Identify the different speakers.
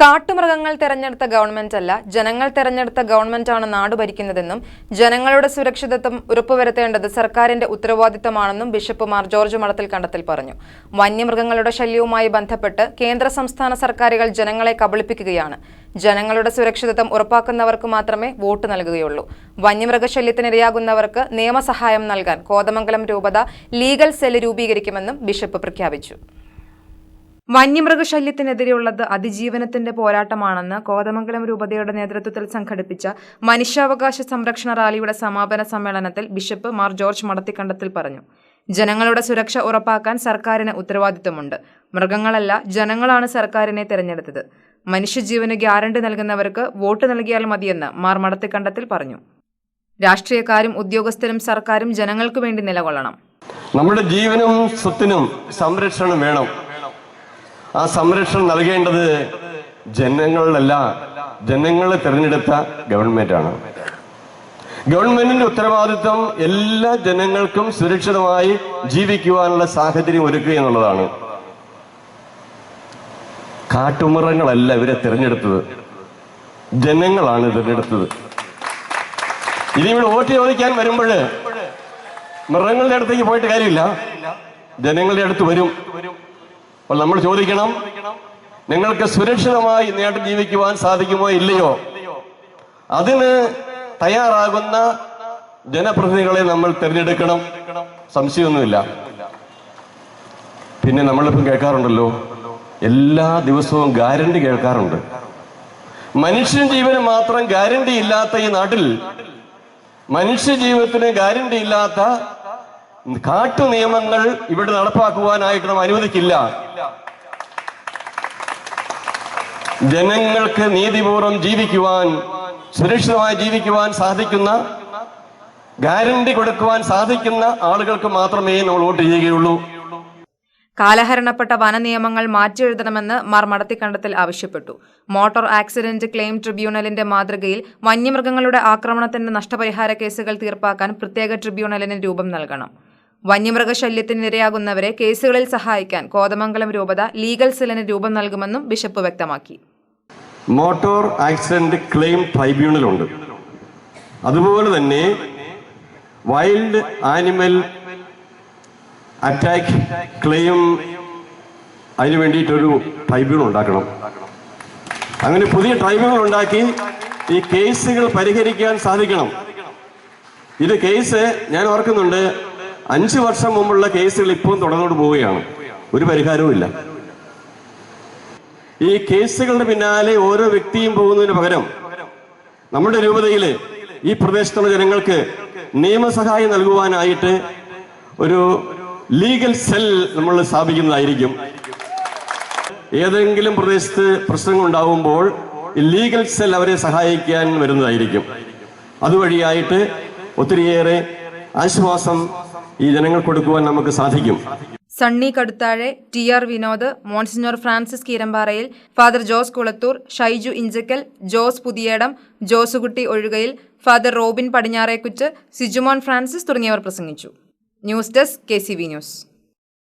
Speaker 1: കാട്ടുമൃഗങ്ങൾ തെരഞ്ഞെടുത്ത ഗവൺമെന്റ് അല്ല ജനങ്ങൾ തെരഞ്ഞെടുത്ത ഗവൺമെന്റാണ് നാട് ഭരിക്കുന്നതെന്നും ജനങ്ങളുടെ സുരക്ഷിതത്വം ഉറപ്പുവരുത്തേണ്ടത് സർക്കാരിന്റെ ഉത്തരവാദിത്തമാണെന്നും ബിഷപ്പ് മാർ ജോർജ് മഠത്തിൽ കണ്ടത്തിൽ പറഞ്ഞു. വന്യമൃഗങ്ങളുടെ ശല്യവുമായി ബന്ധപ്പെട്ട് കേന്ദ്ര സംസ്ഥാന സർക്കാരുകൾ ജനങ്ങളെ കബളിപ്പിക്കുകയാണ്. ജനങ്ങളുടെ സുരക്ഷിതത്വം ഉറപ്പാക്കുന്നവർക്ക് മാത്രമേ വോട്ട് നൽകുകയുള്ളൂ. വന്യമൃഗശല്യത്തിനിരയാകുന്നവർക്ക് നിയമസഹായം നൽകാൻ കോതമംഗലം രൂപത ലീഗൽ സെല്ല് രൂപീകരിക്കുമെന്നും ബിഷപ്പ് പ്രഖ്യാപിച്ചു. വന്യമൃഗശല്യത്തിനെതിരെയുള്ളത് അതിജീവനത്തിന്റെ പോരാട്ടമാണെന്ന് കോതമംഗലം രൂപതയുടെ നേതൃത്വത്തിൽ സംഘടിപ്പിച്ച മനുഷ്യാവകാശ സംരക്ഷണ റാലിയുടെ സമാപന സമ്മേളനത്തിൽ ബിഷപ്പ് മാർ ജോർജ് മടത്തിക്കണ്ടത്തിൽ പറഞ്ഞു. ജനങ്ങളുടെ സുരക്ഷ ഉറപ്പാക്കാൻ സർക്കാരിന് ഉത്തരവാദിത്തമുണ്ട് മൃഗങ്ങളല്ല ജനങ്ങളാണ് സർക്കാരിനെ തെരഞ്ഞെടുത്തത്. മനുഷ്യജീവന് ഗ്യാരണ്ടി നൽകുന്നവർക്ക് വോട്ട് നൽകിയാൽ മതിയെന്ന് മാർ മടത്തിക്കണ്ടത്തിൽ പറഞ്ഞു. രാഷ്ട്രീയക്കാരും ഉദ്യോഗസ്ഥരും സർക്കാരും ജനങ്ങൾക്കു വേണ്ടി നിലകൊള്ളണം.
Speaker 2: നമ്മുടെ ജീവനും സ്വത്തിനും സംരക്ഷണം വേണം. ആ സംരക്ഷണം നൽകേണ്ടത് ജനങ്ങളിലല്ല ജനങ്ങളെ തിരഞ്ഞെടുത്ത ഗവൺമെന്റാണ് ഗവൺമെന്റിന്റെ ഉത്തരവാദിത്വം എല്ലാ ജനങ്ങൾക്കും സുരക്ഷിതമായി ജീവിക്കുവാനുള്ള സാഹചര്യം ഒരുക്കുക എന്നുള്ളതാണ്. കാട്ടുമൃഗങ്ങളല്ല ഇവരെ തിരഞ്ഞെടുത്തത്. ജനങ്ങളാണ് തിരഞ്ഞെടുത്തത്. ഇനി ഇവിടെ വോട്ട് ചോദിക്കാൻ വരുമ്പോൾ മൃഗങ്ങളുടെ അടുത്തേക്ക് പോയിട്ട് കാര്യമില്ല. ജനങ്ങളുടെ അടുത്ത് വരും. അപ്പോൾ നമ്മൾ ചോദിക്കണം നിങ്ങൾക്ക് സുരക്ഷിതമായി നേട്ടം ജീവിക്കുവാൻ സാധിക്കുമോ ഇല്ലയോ? അതിന് തയ്യാറാകുന്ന ജനപ്രതിനിധികളെ നമ്മൾ തിരഞ്ഞെടുക്കണം. സംശയമൊന്നുമില്ല. പിന്നെ നമ്മളിപ്പം കേൾക്കാറുണ്ടല്ലോ എല്ലാ ദിവസവും ഗ്യാരണ്ടി കേൾക്കാറുണ്ട്. മനുഷ്യ ജീവന് മാത്രം ഗ്യാരണ്ടി ഇല്ലാത്ത ഈ നാട്ടിൽ മനുഷ്യ ജീവിതത്തിന് ഗ്യാരണ്ടി ഇല്ലാത്ത കാട്ടു നിയമങ്ങൾ ഇവിടെ നടപ്പാക്കുവാനായിട്ട് നാം അനുവദിക്കില്ല. ജനങ്ങൾക്ക് നീതിപൂർവം ജീവിക്കുവാൻ സുരക്ഷിതമായി ജീവിക്കുവാൻ സാധിക്കുന്ന ഗ്യാരണ്ടി കൊടുക്കുവാൻ സാധിക്കുന്ന ആളുകൾക്ക് മാത്രമേ നമ്മൾ വോട്ട് ചെയ്യുകയുള്ളൂ.
Speaker 1: കാലഹരണപ്പെട്ട വന വനനിയമങ്ങൾ മാറ്റിയെഴുതണമെന്ന് മാർ മടത്തിക്കണ്ടത്തിൽ ആവശ്യപ്പെട്ടു. മോട്ടോർ ആക്സിഡന്റ് ക്ലെയിം ട്രിബ്യൂണലിന്റെ മാതൃകയിൽ വന്യമൃഗങ്ങളുടെ ആക്രമണത്തിന്റെ നഷ്ടപരിഹാര കേസുകൾ തീർപ്പാക്കാൻ പ്രത്യേക ട്രിബ്യൂണലിന് രൂപം നൽകണം. വന്യമൃഗശല്യത്തിനിരയാകുന്നവരെ കേസുകളിൽ സഹായിക്കാൻ കോതമംഗലം രൂപത ലീഗൽ സെല്ലിന് രൂപം നൽകുമെന്നും ബിഷപ്പ് വ്യക്തമാക്കി.
Speaker 2: മോട്ടോർ ആക്സിഡന്റ് ക്ലെയിം ട്രൈബ്യൂണൽ ഉണ്ട് അതുപോലെ തന്നെ വൈൽഡ് ആനിമൽ അറ്റാക്ക് ക്ലെയിം അതിന് വേണ്ടിയിട്ടൊരു ട്രൈബ്യൂണൽ ഉണ്ടാക്കണം. അങ്ങനെ പുതിയ ട്രൈബ്യൂണൽ ഉണ്ടാക്കി ഈ കേസുകൾ പരിഹരിക്കാൻ സാധിക്കണം. ഇത് കേസ് ഞാൻ ഓർക്കുന്നുണ്ട് അഞ്ചു വർഷം മുമ്പുള്ള കേസുകൾ ഇപ്പം തുടർന്നോട് പോവുകയാണ്. ഒരു പരിഹാരവും ഇല്ല. ഈ കേസുകളുടെ പിന്നാലെ ഓരോ വ്യക്തിയും പോകുന്നതിന് പകരം നമ്മുടെ രൂപതയിൽ ഈ പ്രദേശത്തുള്ള ജനങ്ങൾക്ക് നിയമസഹായം നൽകുവാനായിട്ട് ഒരു ലീഗൽ സെൽ നമ്മൾ സ്ഥാപിക്കുന്നതായിരിക്കും. ഏതെങ്കിലും പ്രദേശത്ത് പ്രശ്നങ്ങൾ ഉണ്ടാവുമ്പോൾ ഈ ലീഗൽ സെൽ അവരെ സഹായിക്കാൻ വരുന്നതായിരിക്കും. അതുവഴിയായിട്ട് ഒത്തിരിയേറെ ആശ്വാസം ഈ ജനങ്ങൾ കൊടുക്കുവാൻ നമുക്ക് സാധിക്കും.
Speaker 1: Sunny Kaduthazhe T R Vinod monsignor Francis കീരമ്പാറയിൽ father Jose Kulathoor Shaiju Inchakkal Jose Puthiyedam Josekutty Ozhukayil father Robin Padinjarekkuttu Sijumon Francis തുടങ്ങിയവർ പ്രസംഗിച്ചു. News desk K news.